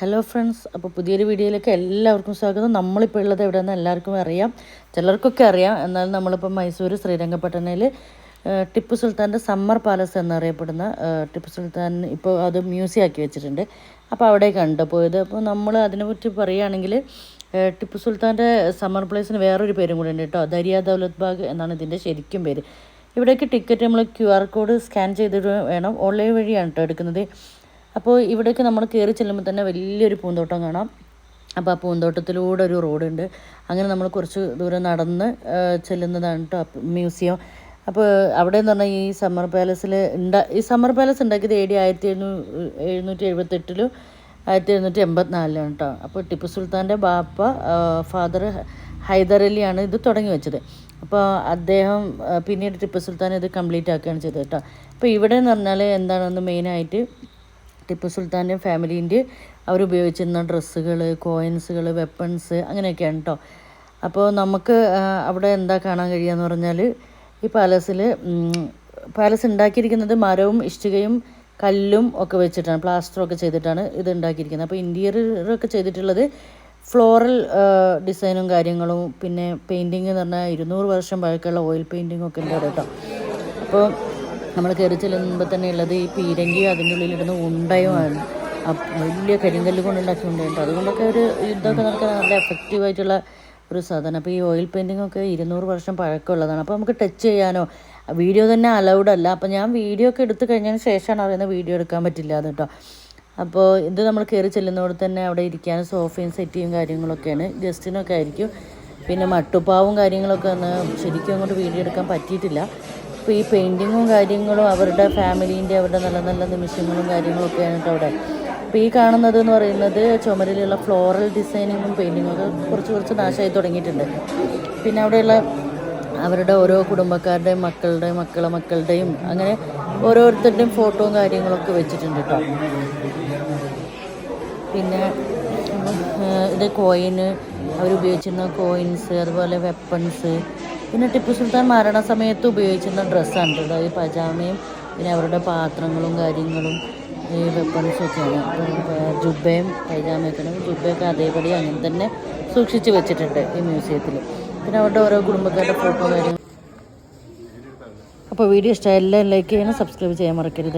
Hello friends അപ്പോൾ പുതിയൊരു വീഡിയോയിലേക്ക് എല്ലാവർക്കും സ്വാഗതം. നമ്മളിപ്പോൾ ഉള്ളത് എവിടെയെന്ന് എല്ലാവർക്കും അറിയാം. ചിലർക്കൊക്കെ അറിയാം. എന്നാൽ നമ്മളിപ്പോൾ മൈസൂർ ശ്രീരംഗപട്ടണയിൽ ടിപ്പു സുൽത്താന്റെ സമ്മർ പാലസ് എന്നറിയപ്പെടുന്ന ടിപ്പു സുൽത്താൻ ഇപ്പോൾ അത് മ്യൂസിയം ആക്കി വെച്ചിട്ടുണ്ട്. അപ്പോൾ അവിടെ കണ്ടു പോയത്. അപ്പോൾ നമ്മൾ അതിനെപ്പറ്റി പറയുകയാണെങ്കിൽ ടിപ്പു സുൽത്താന്റെ സമ്മർ പ്ലേസിന് വേറൊരു പേരും കൂടെ ഉണ്ട് കേട്ടോ. ദരിയ ദൗലത് ബാഗ് എന്നാണ് ഇതിന്റെ ശരിക്കും പേര്. ഇവിടേക്ക് ടിക്കറ്റ് നമ്മൾ ക്യു ആർ കോഡ് സ്കാൻ ചെയ്തിട്ട് വേണം. ഓൺലൈൻ വഴിയാണ് കേട്ടോ എടുക്കുന്നത്. അപ്പോൾ ഇവിടേക്ക് നമ്മൾ കയറി ചെല്ലുമ്പോൾ തന്നെ വലിയൊരു പൂന്തോട്ടം കാണാം. അപ്പോൾ ആ പൂന്തോട്ടത്തിലൂടെ ഒരു റോഡുണ്ട് അങ്ങനെ നമ്മൾ കുറച്ച് ദൂരം നടന്ന് ചെല്ലുന്നതാണ് കേട്ടോ മ്യൂസിയം. അപ്പോൾ അവിടെ എന്ന് പറഞ്ഞാൽ ഈ സമ്മർ പാലസിൽ ഉണ്ടാ ഈ സമ്മർ പാലസ് ഉണ്ടാക്കിയത് എ ഡി ആയിരത്തി എഴുന്നൂ എഴുന്നൂറ്റി എഴുപത്തെട്ടിലും ആയിരത്തി എഴുന്നൂറ്റി എൺപത്തിനാലിലാണ് കേട്ടോ അപ്പോൾ ടിപ്പു സുൽത്താന്റെ ബാപ്പ ഫാദർ ഹൈദരലിയാണ് ഇത് തുടങ്ങി വെച്ചത്. അപ്പോൾ അദ്ദേഹം പിന്നീട് ടിപ്പു സുൽത്താൻ ഇത് കംപ്ലീറ്റ് ആക്കുകയാണ് ചെയ്തത് കേട്ടോ അപ്പോൾ ഇവിടെ എന്ന് പറഞ്ഞാൽ എന്താണെന്ന് മെയിനായിട്ട് ടിപ്പു സുൽത്താന്റെ ഫാമിലീന്റെ അവരുപയോഗിച്ചിരുന്ന ഡ്രസ്സുകൾ കോയിൻസുകൾ വെപ്പൺസ് അങ്ങനെയൊക്കെയാണ് കേട്ടോ അപ്പോൾ നമുക്ക് അവിടെ എന്താ കാണാൻ കഴിയുക പറഞ്ഞാൽ ഈ പാലസിൽ പാലസ് ഉണ്ടാക്കിയിരിക്കുന്നത് മരവും ഇഷ്ടികയും കല്ലും ഒക്കെ വെച്ചിട്ടാണ് പ്ലാസ്റ്ററൊക്കെ ചെയ്തിട്ടാണ് ഇത് ഉണ്ടാക്കിയിരിക്കുന്നത്. അപ്പോൾ ഇന്റീരിയറൊക്കെ ചെയ്തിട്ടുള്ളത് ഫ്ലോറൽ ഡിസൈനും കാര്യങ്ങളും പിന്നെ പെയിന്റിങ് എന്ന് പറഞ്ഞാൽ ഇരുന്നൂറ് വർഷം പഴക്കമുള്ള ഓയിൽ പെയിന്റിങ്ങൊക്കെ ഉണ്ട് കേട്ടോ അപ്പോൾ നമ്മൾ കയറി ചെല്ലുമ്പോൾ തന്നെ ഉള്ളത് ഈ പീരങ്കി അതിന്റെ ഉള്ളിലിടുന്ന ഉണ്ടയുമാണ് വലിയ കരിങ്കല്ല് കൊണ്ടുണ്ടാക്കി ഉണ്ടയുണ്ട് അതുകൊണ്ടൊക്കെ ഒരു യുദ്ധമൊക്കെ നടക്കാൻ നല്ല എഫക്റ്റീവായിട്ടുള്ള ഒരു സാധനം. അപ്പോൾ ഈ ഓയിൽ പെയിന്റിംഗ് ഒക്കെ ഇരുന്നൂറ് വർഷം പഴക്കമുള്ളതാണ്. അപ്പോൾ നമുക്ക് ടച്ച് ചെയ്യാനോ വീഡിയോ തന്നെ അലൗഡ് അല്ല. അപ്പോൾ ഞാൻ വീഡിയോ ഒക്കെ എടുത്തു കഴിഞ്ഞതിന് ശേഷമാണ് അറിയുന്നത് വീഡിയോ എടുക്കാൻ പറ്റില്ല അത് കേട്ടോ അപ്പോൾ ഇത് നമ്മൾ കയറി ചെല്ലുന്നതോടെ തന്നെ അവിടെ ഇരിക്കാനും സോഫയും സെറ്റിയും കാര്യങ്ങളൊക്കെയാണ്. ഗസ്റ്റിനൊക്കെ ആയിരിക്കും. പിന്നെ മട്ടുപ്പാവും കാര്യങ്ങളൊക്കെ ഒന്ന് ശരിക്കും അങ്ങോട്ട് വീഡിയോ എടുക്കാൻ പറ്റിയിട്ടില്ല. അപ്പോൾ ഈ പെയിന്റിങ്ങും കാര്യങ്ങളും അവരുടെ ഫാമിലീന്റെ അവരുടെ നല്ല നല്ല നിമിഷങ്ങളും കാര്യങ്ങളൊക്കെയാണ് കേട്ടോ അവിടെ. അപ്പോൾ ഈ കാണുന്നത് എന്ന് പറയുന്നത് ചുമരിലുള്ള ഫ്ലോറൽ ഡിസൈനിങ്ങും പെയിന്റിങ്ങും ഒക്കെ കുറച്ച് കുറച്ച് നാശമായി തുടങ്ങിയിട്ടുണ്ട്. പിന്നെ അവിടെയുള്ള അവരുടെ ഓരോ കുടുംബക്കാരുടെയും മക്കളുടെയും മക്കളെ മക്കളുടെയും അങ്ങനെ ഓരോരുത്തരുടെയും ഫോട്ടോയും കാര്യങ്ങളൊക്കെ വെച്ചിട്ടുണ്ട് കേട്ടോ. പിന്നെ ഇത് കോയിന് അവരുപയോഗിച്ചിരുന്ന കോയിൻസ് അതുപോലെ വെപ്പൺസ് പിന്നെ ടിപ്പു സുൽത്താൻ മരണസമയത്ത് ഉപയോഗിച്ചിരുന്ന ഡ്രസ്സാണ് കേട്ടോ. ഈ പജാമയും പിന്നെ അവരുടെ പാത്രങ്ങളും കാര്യങ്ങളും ഈ വെപ്പൺസും ഒക്കെയാണ്. ജുബയും പൈജാമയൊക്കെയാണ് ജുബയൊക്കെ അതേപടി അങ്ങനെ തന്നെ സൂക്ഷിച്ചു വെച്ചിട്ടുണ്ട് ഈ മ്യൂസിയത്തിൽ പിന്നെ അവരുടെ ഓരോ കുടുംബക്കാരുടെ ഫോട്ടോ കാര്യങ്ങൾ. അപ്പോൾ വീഡിയോ ഇഷ്ടമായി എല്ലാം ലൈക്ക് ചെയ്യണം സബ്സ്ക്രൈബ് ചെയ്യാൻ മറക്കരുത്.